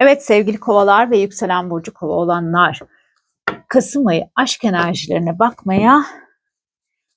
Evet sevgili kovalar ve yükselen burcu kova olanlar. Kasım ayı aşk enerjilerine bakmaya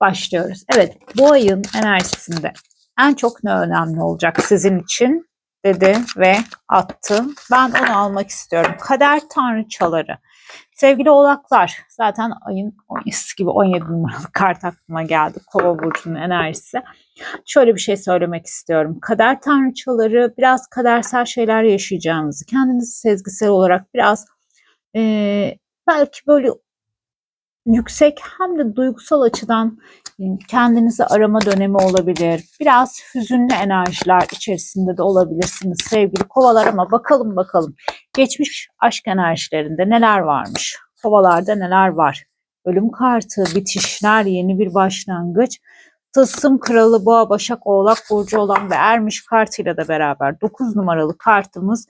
başlıyoruz. Evet bu ayın enerjisinde en çok ne önemli olacak sizin için dedi ve attı. Ben onu almak istiyorum. Kader tanrıçaları. Sevgili oğlaklar zaten ayın 17 gibi 17 numaralı kart aklıma geldi. Kova burcunun enerjisi. Şöyle bir şey söylemek istiyorum. Kader tanrıçaları biraz kadersel şeyler yaşayacağınızı, kendinizi sezgisel olarak biraz eee, belki böyle yüksek hem de duygusal açıdan e, kendinizi arama dönemi olabilir. Biraz hüzünlü enerjiler içerisinde de olabilirsiniz sevgili kovalar ama bakalım bakalım geçmiş aşk enerjilerinde neler varmış? Kovalarda neler var? Ölüm kartı, bitişler, yeni bir başlangıç. Tılsım kralı boğa, başak, oğlak burcu olan ve ermiş kartıyla da beraber 9 numaralı kartımız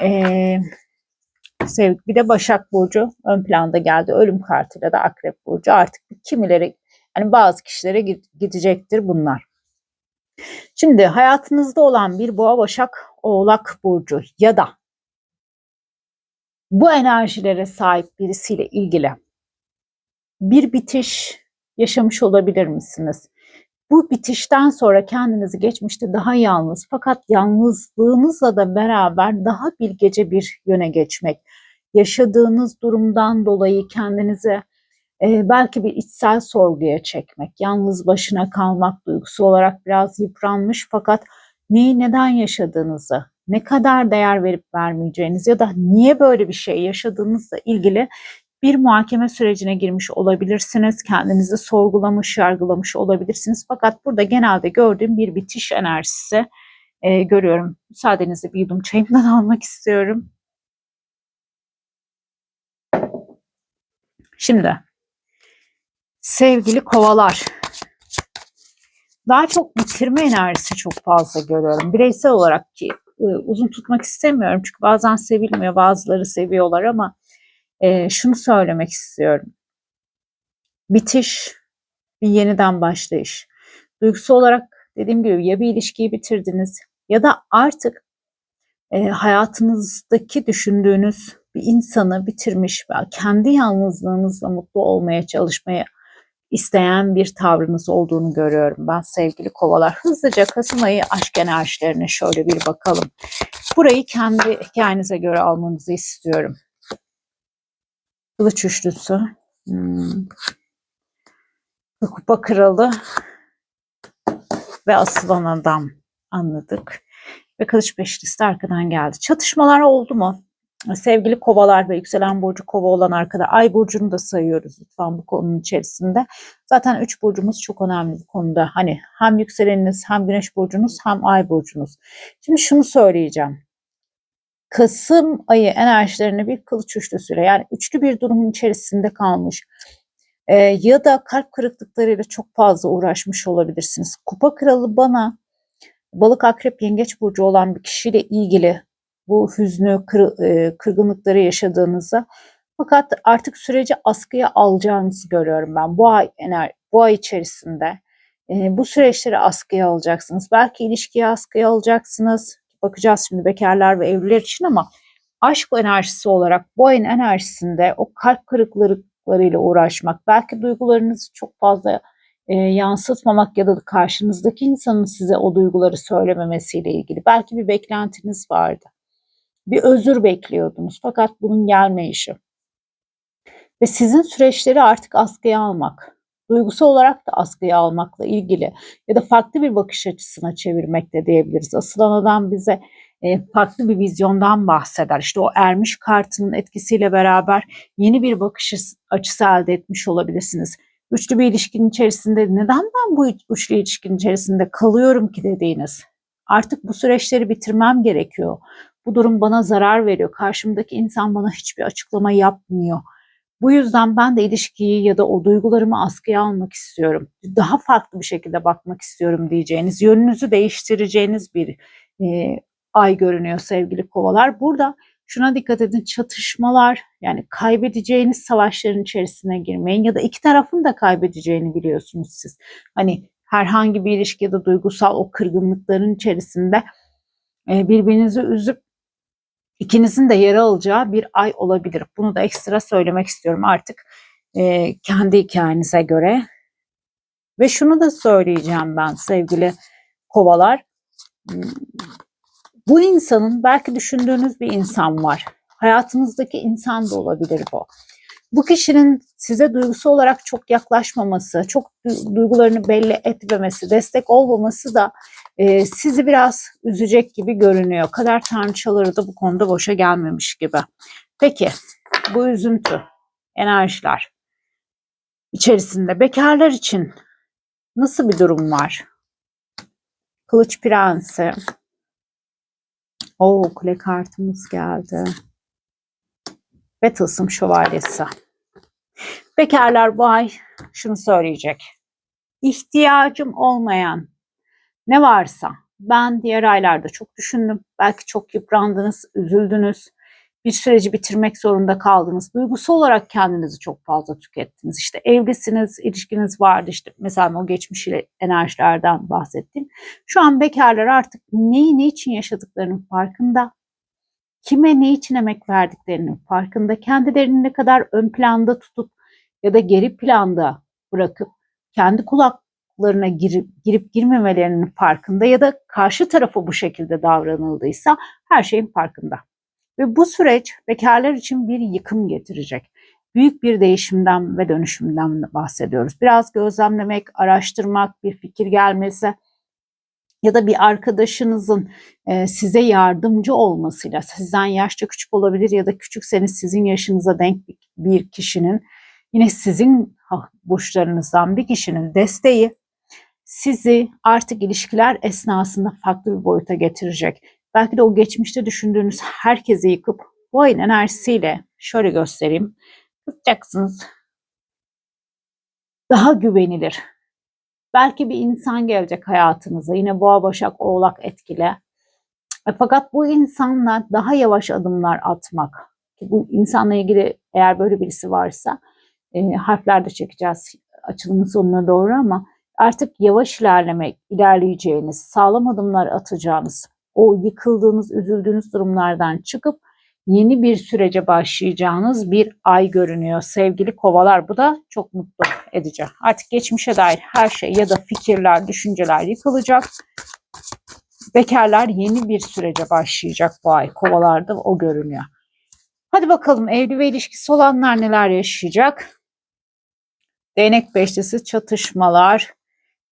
eee Sev bir de Başak Burcu ön planda geldi. Ölüm kartıyla da Akrep Burcu. Artık kimileri yani bazı kişilere gidecektir bunlar. Şimdi hayatınızda olan bir Boğa Başak Oğlak Burcu ya da bu enerjilere sahip birisiyle ilgili bir bitiş yaşamış olabilir misiniz? Bu bitişten sonra kendinizi geçmişte daha yalnız fakat yalnızlığınızla da beraber daha bilgece bir yöne geçmek, yaşadığınız durumdan dolayı kendinize e, belki bir içsel sorguya çekmek, yalnız başına kalmak duygusu olarak biraz yıpranmış fakat neyi neden yaşadığınızı, ne kadar değer verip vermeyeceğiniz ya da niye böyle bir şey yaşadığınızla ilgili bir muhakeme sürecine girmiş olabilirsiniz. Kendinizi sorgulamış, yargılamış olabilirsiniz. Fakat burada genelde gördüğüm bir bitiş enerjisi e, görüyorum. Müsaadenizle bir yudum çayımdan almak istiyorum. Şimdi sevgili kovalar daha çok bitirme enerjisi çok fazla görüyorum. Bireysel olarak ki uzun tutmak istemiyorum çünkü bazen sevilmiyor bazıları seviyorlar ama e, şunu söylemek istiyorum. Bitiş, bir yeniden başlayış. Duygusal olarak dediğim gibi ya bir ilişkiyi bitirdiniz ya da artık e, hayatınızdaki düşündüğünüz bir insanı bitirmiş ve kendi yalnızlığınızla mutlu olmaya çalışmaya isteyen bir tavrınız olduğunu görüyorum ben sevgili kovalar. Hızlıca Kasım ayı aşk enerjilerine şöyle bir bakalım. Burayı kendi hikayenize göre almanızı istiyorum. Kılıç üçlüsü. Hmm. Kupa kralı ve asılan adam anladık. Ve kılıç beşlisi de arkadan geldi. Çatışmalar oldu mu? Sevgili kovalar ve yükselen burcu kova olan arkada ay burcunu da sayıyoruz lütfen bu konunun içerisinde. Zaten üç burcumuz çok önemli bu konuda. Hani hem yükseleniniz hem güneş burcunuz hem ay burcunuz. Şimdi şunu söyleyeceğim. Kasım ayı enerjilerini bir kılıç üçlüsüyle yani üçlü bir durumun içerisinde kalmış e, ya da kalp kırıklıklarıyla çok fazla uğraşmış olabilirsiniz. Kupa kralı bana balık akrep yengeç burcu olan bir kişiyle ilgili bu hüznü kır, e, kırgınlıkları yaşadığınızı fakat artık süreci askıya alacağınızı görüyorum ben bu ay ener bu ay içerisinde. E, bu süreçleri askıya alacaksınız. Belki ilişkiyi askıya alacaksınız bakacağız şimdi bekarlar ve evliler için ama aşk enerjisi olarak bu ayın enerjisinde o kalp kırıklıklarıyla uğraşmak, belki duygularınızı çok fazla e, yansıtmamak ya da karşınızdaki insanın size o duyguları söylememesiyle ilgili belki bir beklentiniz vardı. Bir özür bekliyordunuz fakat bunun gelmeyişi. Ve sizin süreçleri artık askıya almak, duygusal olarak da askıya almakla ilgili ya da farklı bir bakış açısına çevirmek de diyebiliriz. Asılan adam bize e, farklı bir vizyondan bahseder. İşte o ermiş kartının etkisiyle beraber yeni bir bakış açısı elde etmiş olabilirsiniz. Üçlü bir ilişkinin içerisinde neden ben bu üçlü ilişkinin içerisinde kalıyorum ki dediğiniz. Artık bu süreçleri bitirmem gerekiyor. Bu durum bana zarar veriyor. Karşımdaki insan bana hiçbir açıklama yapmıyor bu yüzden ben de ilişkiyi ya da o duygularımı askıya almak istiyorum. Daha farklı bir şekilde bakmak istiyorum diyeceğiniz, yönünüzü değiştireceğiniz bir e, ay görünüyor sevgili kovalar. Burada şuna dikkat edin çatışmalar yani kaybedeceğiniz savaşların içerisine girmeyin ya da iki tarafın da kaybedeceğini biliyorsunuz siz. Hani herhangi bir ilişki ya da duygusal o kırgınlıkların içerisinde e, birbirinizi üzüp ikinizin de yer alacağı bir ay olabilir. Bunu da ekstra söylemek istiyorum artık e, kendi hikayenize göre. Ve şunu da söyleyeceğim ben sevgili kovalar. Bu insanın belki düşündüğünüz bir insan var. Hayatınızdaki insan da olabilir bu. Bu kişinin size duygusu olarak çok yaklaşmaması, çok du- duygularını belli etmemesi, destek olmaması da e, sizi biraz üzecek gibi görünüyor. Kader tanrıçaları da bu konuda boşa gelmemiş gibi. Peki bu üzüntü, enerjiler içerisinde bekarlar için nasıl bir durum var? Kılıç Prensi. Oo kule kartımız geldi. Ve tılsım şövalyesi. Bekarlar bu ay şunu söyleyecek. İhtiyacım olmayan ne varsa ben diğer aylarda çok düşündüm. Belki çok yıprandınız, üzüldünüz. Bir süreci bitirmek zorunda kaldınız. Duygusal olarak kendinizi çok fazla tükettiniz. İşte evlisiniz, ilişkiniz vardı. İşte mesela o geçmiş ile enerjilerden bahsettim. Şu an bekarlar artık neyi ne için yaşadıklarının farkında. Kime ne için emek verdiklerinin farkında. Kendilerini ne kadar ön planda tutup ya da geri planda bırakıp kendi kulaklarına girip, girip girmemelerinin farkında ya da karşı tarafa bu şekilde davranıldıysa her şeyin farkında. Ve bu süreç bekarlar için bir yıkım getirecek. Büyük bir değişimden ve dönüşümden bahsediyoruz. Biraz gözlemlemek, araştırmak, bir fikir gelmesi ya da bir arkadaşınızın e, size yardımcı olmasıyla, sizden yaşça küçük olabilir ya da küçükseniz sizin yaşınıza denk bir kişinin yine sizin burçlarınızdan bir kişinin desteği sizi artık ilişkiler esnasında farklı bir boyuta getirecek. Belki de o geçmişte düşündüğünüz herkesi yıkıp bu ayın enerjisiyle şöyle göstereyim. Tutacaksınız. Daha güvenilir. Belki bir insan gelecek hayatınıza. Yine boğa, başak, oğlak etkile. E, Fakat bu insanla daha yavaş adımlar atmak. Bu insanla ilgili eğer böyle birisi varsa e, harfler de çekeceğiz açılımın sonuna doğru ama artık yavaş ilerlemek, ilerleyeceğiniz, sağlam adımlar atacağınız, o yıkıldığınız, üzüldüğünüz durumlardan çıkıp yeni bir sürece başlayacağınız bir ay görünüyor sevgili kovalar. Bu da çok mutlu edici. Artık geçmişe dair her şey ya da fikirler, düşünceler yıkılacak. Bekarlar yeni bir sürece başlayacak bu ay. Kovalarda o görünüyor. Hadi bakalım evli ve ilişkisi olanlar neler yaşayacak? Değnek beşlisi çatışmalar,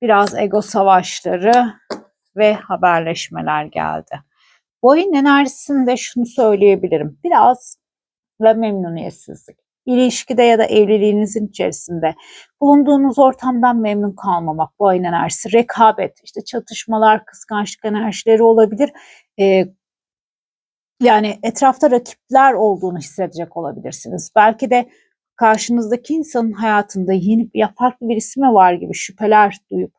biraz ego savaşları ve haberleşmeler geldi. Bu enerjisinde şunu söyleyebilirim. Biraz ve memnuniyetsizlik. İlişkide ya da evliliğinizin içerisinde bulunduğunuz ortamdan memnun kalmamak bu ayın enerjisi. Rekabet, işte çatışmalar, kıskançlık enerjileri olabilir. Ee, yani etrafta rakipler olduğunu hissedecek olabilirsiniz. Belki de karşınızdaki insanın hayatında yeni ya farklı bir ismi var gibi şüpheler duyup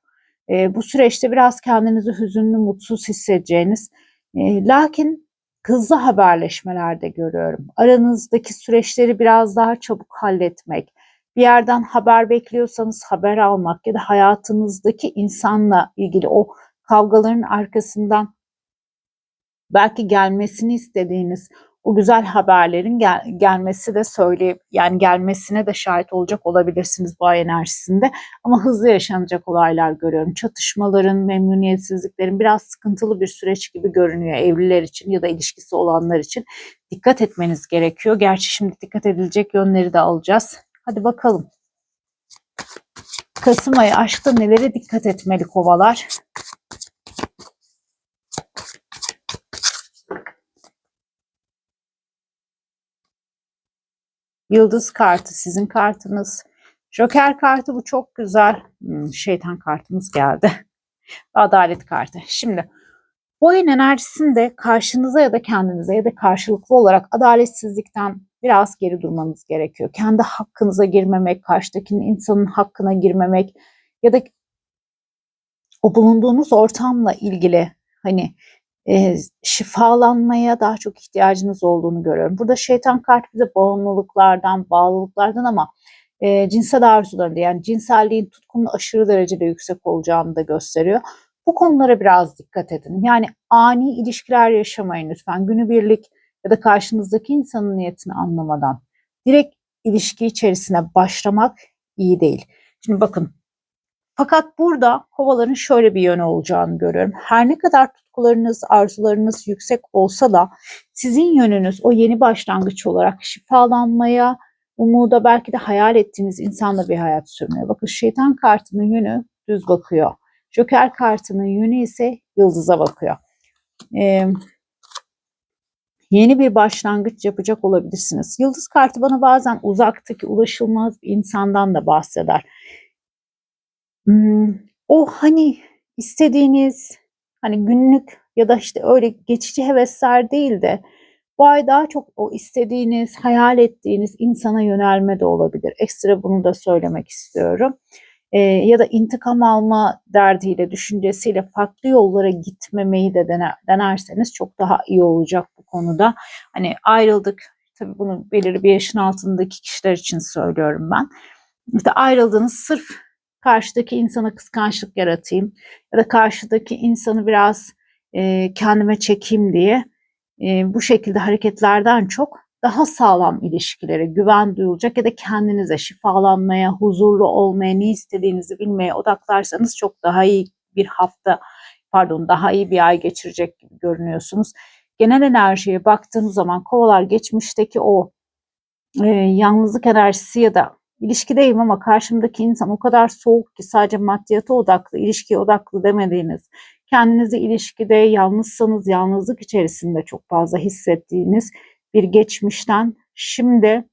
e, bu süreçte biraz kendinizi hüzünlü, mutsuz hissedeceğiniz e, lakin hızlı haberleşmelerde görüyorum. Aranızdaki süreçleri biraz daha çabuk halletmek, bir yerden haber bekliyorsanız haber almak ya da hayatınızdaki insanla ilgili o kavgaların arkasından belki gelmesini istediğiniz o güzel haberlerin gel- gelmesi de söyleyip yani gelmesine de şahit olacak olabilirsiniz bu ay enerjisinde. Ama hızlı yaşanacak olaylar görüyorum. Çatışmaların, memnuniyetsizliklerin biraz sıkıntılı bir süreç gibi görünüyor evliler için ya da ilişkisi olanlar için. Dikkat etmeniz gerekiyor. Gerçi şimdi dikkat edilecek yönleri de alacağız. Hadi bakalım. Kasım ayı aşkta nelere dikkat etmeli kovalar? Yıldız kartı sizin kartınız. Joker kartı bu çok güzel. Hmm, şeytan kartımız geldi. Adalet kartı. Şimdi bu ayın enerjisinde karşınıza ya da kendinize ya da karşılıklı olarak adaletsizlikten biraz geri durmanız gerekiyor. Kendi hakkınıza girmemek, karşıdakinin insanın hakkına girmemek ya da o bulunduğunuz ortamla ilgili hani e, şifalanmaya daha çok ihtiyacınız olduğunu görüyorum. Burada şeytan kart bize bağımlılıklardan, bağlılıklardan ama e, cinsel arzularında yani cinselliğin tutkunun aşırı derecede yüksek olacağını da gösteriyor. Bu konulara biraz dikkat edin. Yani ani ilişkiler yaşamayın lütfen. Günübirlik ya da karşınızdaki insanın niyetini anlamadan direkt ilişki içerisine başlamak iyi değil. Şimdi bakın fakat burada kovaların şöyle bir yönü olacağını görüyorum. Her ne kadar tutkularınız, arzularınız yüksek olsa da sizin yönünüz o yeni başlangıç olarak şifalanmaya, umuda belki de hayal ettiğiniz insanla bir hayat sürmeye. Bakın şeytan kartının yönü düz bakıyor. Joker kartının yönü ise yıldıza bakıyor. Ee, yeni bir başlangıç yapacak olabilirsiniz. Yıldız kartı bana bazen uzaktaki ulaşılmaz bir insandan da bahseder. Hmm, o hani istediğiniz hani günlük ya da işte öyle geçici hevesler değil de bu ay daha çok o istediğiniz, hayal ettiğiniz insana yönelme de olabilir. Ekstra bunu da söylemek istiyorum. Ee, ya da intikam alma derdiyle, düşüncesiyle farklı yollara gitmemeyi de dener, denerseniz çok daha iyi olacak bu konuda. Hani ayrıldık, tabii bunu belirli bir yaşın altındaki kişiler için söylüyorum ben. İşte ayrıldığınız sırf karşıdaki insana kıskançlık yaratayım ya da karşıdaki insanı biraz e, kendime çekeyim diye e, bu şekilde hareketlerden çok daha sağlam ilişkilere güven duyulacak ya da kendinize şifalanmaya, huzurlu olmaya, ne istediğinizi bilmeye odaklarsanız çok daha iyi bir hafta, pardon daha iyi bir ay geçirecek gibi görünüyorsunuz. Genel enerjiye baktığımız zaman kovalar geçmişteki o e, yalnızlık enerjisi ya da ilişkideyim ama karşımdaki insan o kadar soğuk ki sadece maddiyata odaklı, ilişkiye odaklı demediğiniz, kendinizi ilişkide yalnızsanız yalnızlık içerisinde çok fazla hissettiğiniz bir geçmişten şimdi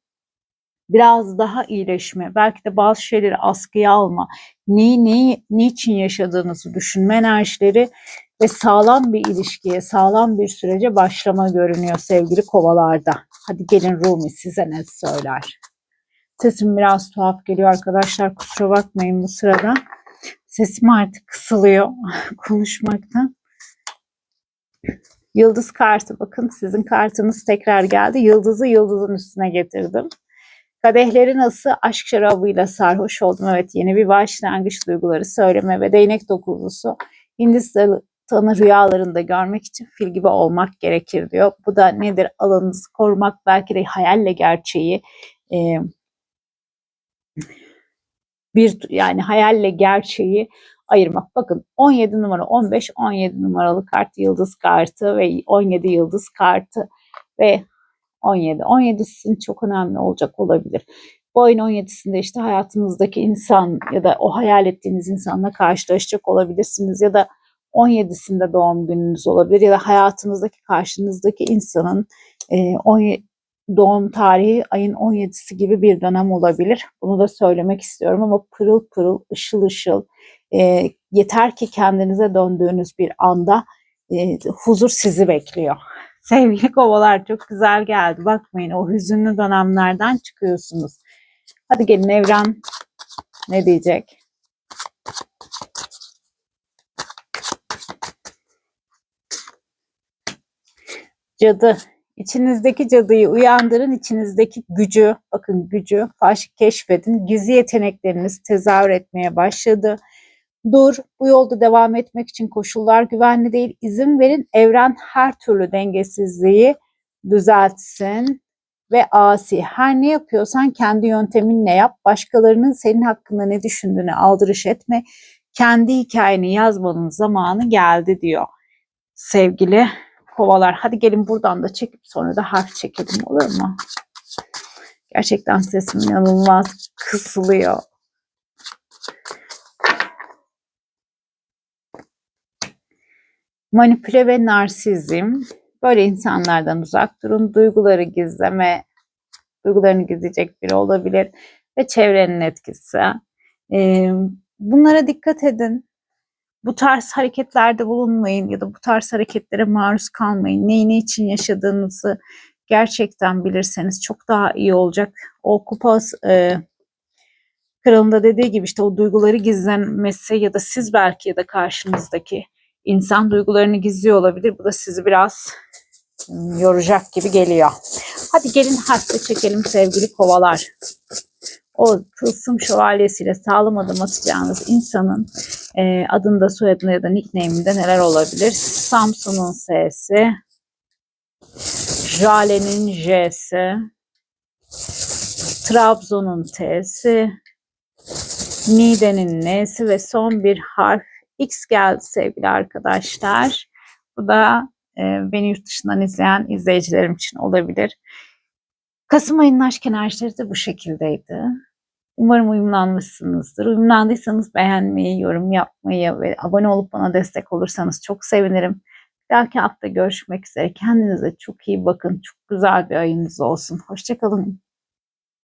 biraz daha iyileşme, belki de bazı şeyleri askıya alma, neyi neyi niçin yaşadığınızı düşünme enerjileri ve sağlam bir ilişkiye, sağlam bir sürece başlama görünüyor sevgili kovalarda. Hadi gelin Rumi size ne söyler? Sesim biraz tuhaf geliyor arkadaşlar. Kusura bakmayın bu sırada. Sesim artık kısılıyor konuşmaktan. Yıldız kartı bakın sizin kartınız tekrar geldi. Yıldızı yıldızın üstüne getirdim. Kadehleri nasıl aşk şarabıyla sarhoş oldum. Evet yeni bir başlangıç duyguları söyleme ve değnek dokuzusu. Hindistan'ı rüyalarında görmek için fil gibi olmak gerekir diyor. Bu da nedir? Alanınızı korumak belki de hayalle gerçeği e, bir yani hayalle gerçeği ayırmak. Bakın 17 numara 15 17 numaralı kart yıldız kartı ve 17 yıldız kartı ve 17. 17 sizin çok önemli olacak olabilir. Bu ayın 17'sinde işte hayatınızdaki insan ya da o hayal ettiğiniz insanla karşılaşacak olabilirsiniz ya da 17'sinde doğum gününüz olabilir ya da hayatınızdaki karşınızdaki insanın 17, doğum tarihi ayın 17'si gibi bir dönem olabilir. Bunu da söylemek istiyorum ama pırıl pırıl, ışıl ışıl, e, yeter ki kendinize döndüğünüz bir anda e, huzur sizi bekliyor. Sevgili kovalar çok güzel geldi. Bakmayın o hüzünlü dönemlerden çıkıyorsunuz. Hadi gelin evren ne diyecek? Cadı İçinizdeki cadıyı uyandırın, içinizdeki gücü, bakın gücü keşfedin. Gizli yetenekleriniz tezahür etmeye başladı. Dur, bu yolda devam etmek için koşullar güvenli değil. İzin verin, evren her türlü dengesizliği düzeltsin ve asi. Her ne yapıyorsan kendi yönteminle yap. Başkalarının senin hakkında ne düşündüğünü aldırış etme. Kendi hikayeni yazmanın zamanı geldi diyor sevgili kovalar. Hadi gelin buradan da çekip sonra da harf çekelim olur mu? Gerçekten sesim inanılmaz kısılıyor. Manipüle ve narsizm. Böyle insanlardan uzak durun. Duyguları gizleme, duygularını gizleyecek biri olabilir. Ve çevrenin etkisi. Bunlara dikkat edin bu tarz hareketlerde bulunmayın ya da bu tarz hareketlere maruz kalmayın. Neyi ne için yaşadığınızı gerçekten bilirseniz çok daha iyi olacak. O kupa e, kralında dediği gibi işte o duyguları gizlenmesi ya da siz belki ya da karşınızdaki insan duygularını gizliyor olabilir. Bu da sizi biraz yoracak gibi geliyor. Hadi gelin harfle çekelim sevgili kovalar o tılsım şövalyesiyle sağlam adım atacağınız insanın e, adında, soyadında ya da nickname'inde neler olabilir? Samsun'un S'si, Jale'nin J'si. Trabzon'un T'si. Niğde'nin N'si ve son bir harf X geldi sevgili arkadaşlar. Bu da e, beni yurt dışından izleyen izleyicilerim için olabilir. Kasım ayının aşk enerjileri de bu şekildeydi. Umarım uyumlanmışsınızdır. Uyumlandıysanız beğenmeyi, yorum yapmayı ve abone olup bana destek olursanız çok sevinirim. Bir dahaki hafta görüşmek üzere. Kendinize çok iyi bakın. Çok güzel bir ayınız olsun. Hoşçakalın.